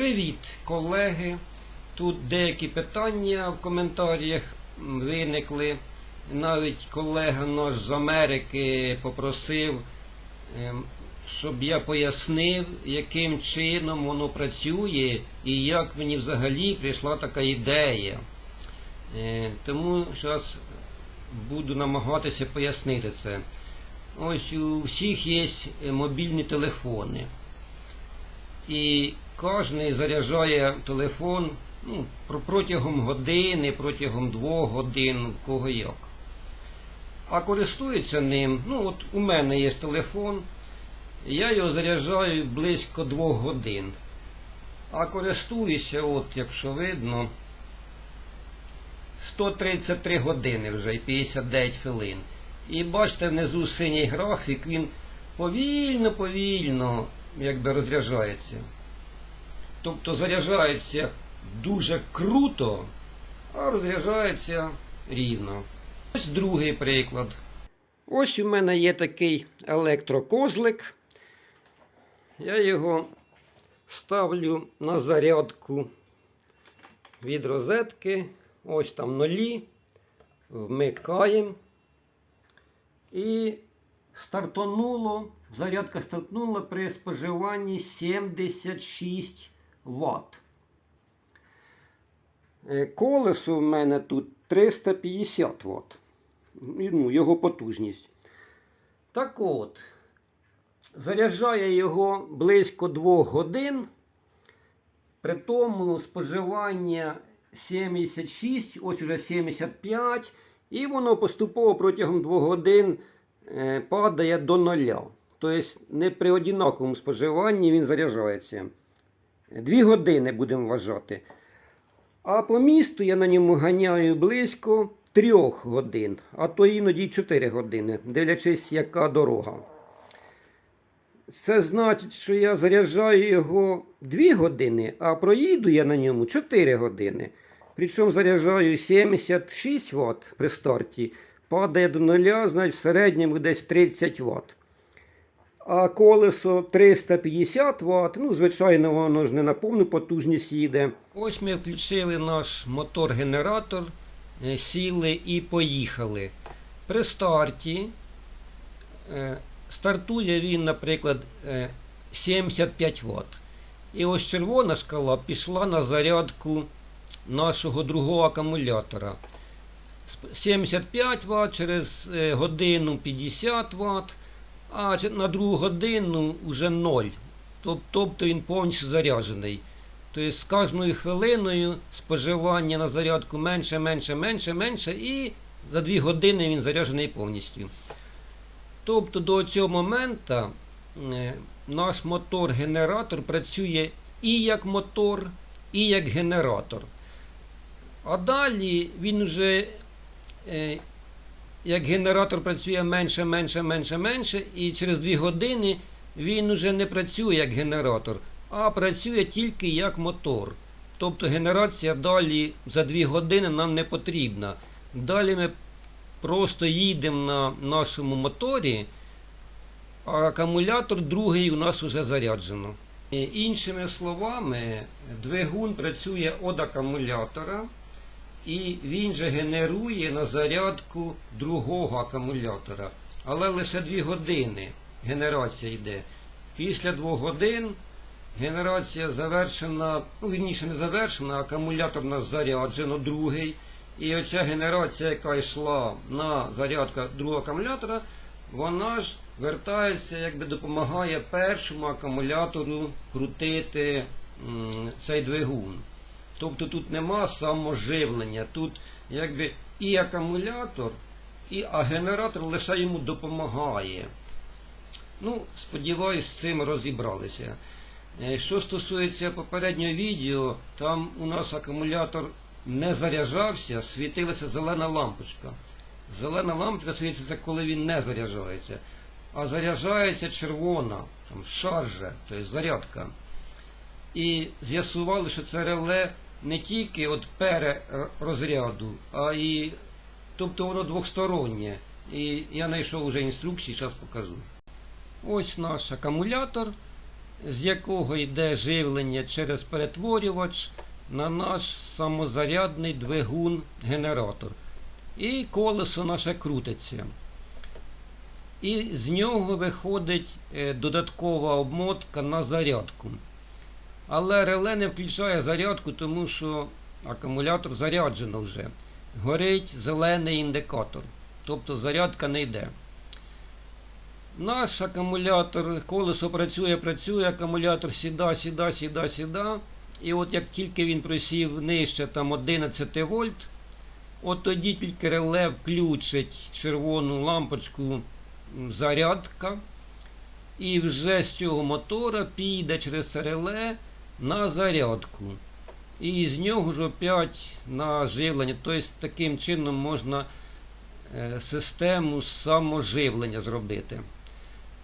Привіт, колеги! Тут деякі питання в коментарях виникли. Навіть колега наш з Америки попросив, ем, щоб я пояснив, яким чином воно працює і як мені взагалі прийшла така ідея. Е, Тому зараз буду намагатися пояснити це. Ось у всіх є е, мобільні телефони. І кожен заряджає телефон ну, протягом години, протягом двох годин, кого як. А користується ним, ну от у мене є телефон, я його заряджаю близько двох годин. А користуюся, от, якщо видно, 133 години вже і 59 хвилин. І бачите, внизу синій графік, він повільно-повільно якби розряджається. Тобто заряджається дуже круто, а розряджається рівно. Ось другий приклад. Ось у мене є такий електрокозлик. Я його ставлю на зарядку від розетки. Ось там нулі. Вмикаємо. І стартонуло, зарядка стартнула при споживанні 76 Вт. Е, Колесо в мене тут 350 Вт. Ну, його потужність. Так от, заряджає його близько 2 годин. При тому споживання 76, ось уже 75, і воно поступово протягом 2 годин падає до нуля. Тобто не при однаковому споживанні він заряджається. Дві години будемо вважати. А по місту я на ньому ганяю близько 3 годин, а то іноді 4 години, дивлячись, яка дорога. Це значить, що я заряджаю його 2 години, а проїду я на ньому 4 години. Причому заряджаю 76 Вт при старті, падає до нуля, значить в середньому десь 30 Вт. А колесо 350 Вт, ну, звичайно, воно ж не на повну потужність їде. Ось ми включили наш мотор-генератор, е, сіли і поїхали. При старті е, стартує він, наприклад, е, 75 Вт. І ось червона шкала пішла на зарядку нашого другого акумулятора. Сп- 75 Вт, через е, годину 50 Вт, а на другу годину вже 0. Тобто він повністю заряджений. Тобто з кожною хвилиною споживання на зарядку менше, менше, менше, менше, і за 2 години він заряджений повністю. Тобто до цього моменту е, наш мотор-генератор працює і як мотор, і як генератор. А далі він вже як генератор працює менше, менше, менше, менше, і через 2 години він вже не працює як генератор, а працює тільки як мотор. Тобто генерація далі за 2 години нам не потрібна. Далі ми просто їдемо на нашому моторі, а акумулятор другий у нас вже заряджено. Е, Іншими словами, двигун працює від акумулятора. І він же генерує на зарядку другого акумулятора. Але лише 2 години генерація йде. Після 2 годин генерація завершена, ну вірніше не завершена, акумулятор у заряджено другий. І оця генерація, яка йшла на зарядку другого акумулятора, вона ж вертається, якби допомагає першому акумулятору крутити цей двигун. Тобто тут нема саможивлення, тут якби і акумулятор, і, а генератор лише йому допомагає. Ну, сподіваюсь, з цим розібралися. Е, Що стосується попереднього відео, там у нас акумулятор не заряджався, світилася зелена лампочка. Зелена лампочка світиться, коли він не заряджається. А заряджається червона, там шаржа, тобто зарядка. І з'ясували, що це реле не тільки от перерозряду, а і тобто воно двостороннє. І я знайшов вже інструкції, зараз покажу. Ось наш акумулятор. з якого йде живлення через перетворювач на наш самозарядний двигун-генератор. І колесо наше крутиться. І з нього виходить е, додаткова обмотка на зарядку. Але реле не включає зарядку, тому що акумулятор заряджено вже. Горить зелений індикатор. Тобто зарядка не йде. Наш акумулятор, колесо працює, працює, акумулятор сіда, сіда, сіда, сіда. І от як тільки він просів нижче там 11 вольт, от тоді тільки реле включить червону лампочку зарядка. І вже з цього мотора піде через реле на зарядку. І з нього ж опять на живлення. Тобто таким чином можна е, систему саможивлення зробити.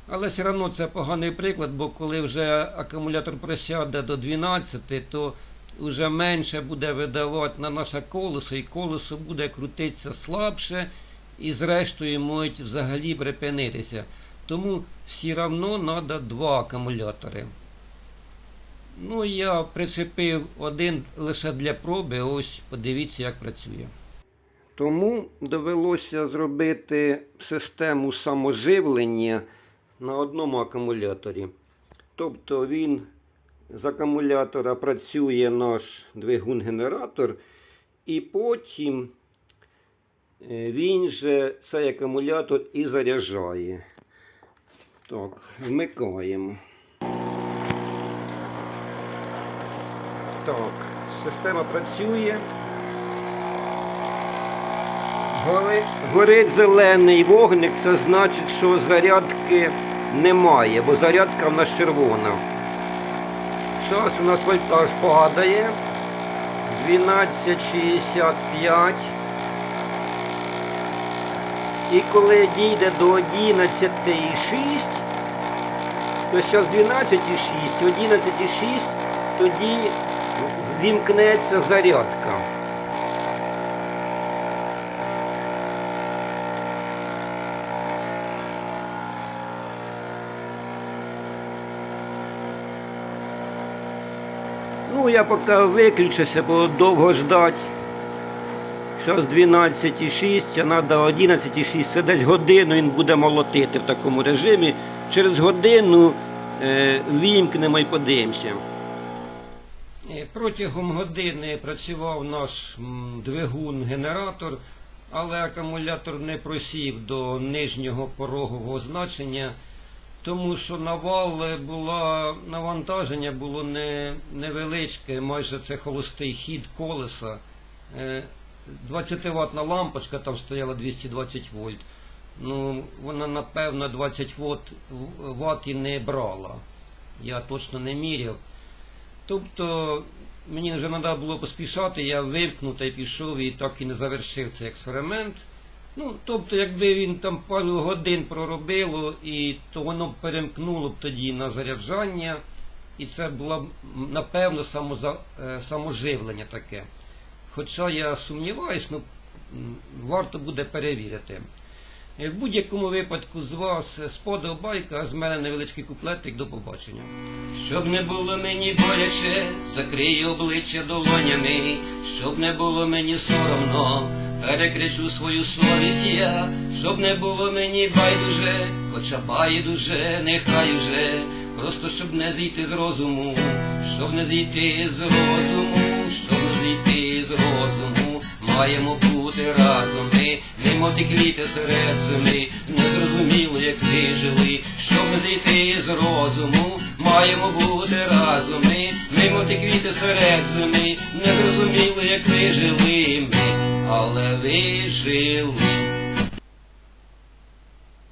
Але все одно це поганий приклад, бо коли вже акумулятор просяде до 12, то вже менше буде видавати на наше колесо, і колесо буде крутитися слабше, і зрештою можуть взагалі припинитися. Тому все одно треба два акумулятори. Ну, я причепив один лише для проби, ось подивіться, як працює. Тому довелося зробити систему саможивлення на одному акумуляторі. Тобто він з акумулятора працює наш двигун-генератор, і потім е, він же цей акумулятор і заряджає. Так, вмикаємо. Так, система працює. Горить зелений вогник, це значить, що зарядки немає, бо зарядка в нас червона. Зараз у нас вольтаж падає. 12,65. І коли дійде до 11,6, то зараз 12,6, 11,6, тоді вімкнеться зарядка. Ну, я поки виключуся, бо довго ждати. Зараз 12,6, а треба 11,6. Це десь годину він буде молотити в такому режимі. Через годину е, вімкнемо і подивимося. Е, Протягом години працював наш двигун-генератор, але акумулятор не просів до нижнього порогового значення, тому що навал е, була, навантаження було не, невеличке, майже це холостий хід колеса. Е, 20 ватна лампочка там стояла 220 вольт. Ну, вона напевно 20 вольт, ватт і не брала. Я точно не міряв. Тобто мені вже треба було поспішати, я вимкнув та й пішов і так і не завершив цей експеримент. Ну, тобто, якби він там пару годин проробило, і то воно перемкнуло б тоді на заряджання, і це було б напевно самоза, е, саможивлення таке. Хоча я сумніваюсь, ну варто буде перевірити. Е, В будь-якому випадку з вас сподобайка, а з мене невеличкий куплетик до побачення. Щоб не було мені боляче, закрию обличчя долонями, щоб не було мені соромно, перекричу свою совість я, щоб не було мені байдуже, хоча байдуже, нехай уже, просто щоб не зійти з розуму, щоб не зійти з розуму, щоб не зійти з розуму, маємо бути разом. Ми, мимо ті квіти серед землі, не зрозуміло, як ти жили, щоб зійти з розуму, маємо бути разом. Ми, мимо ті квіти серед землі, не зрозуміло, як ви жили ми, але ви жили.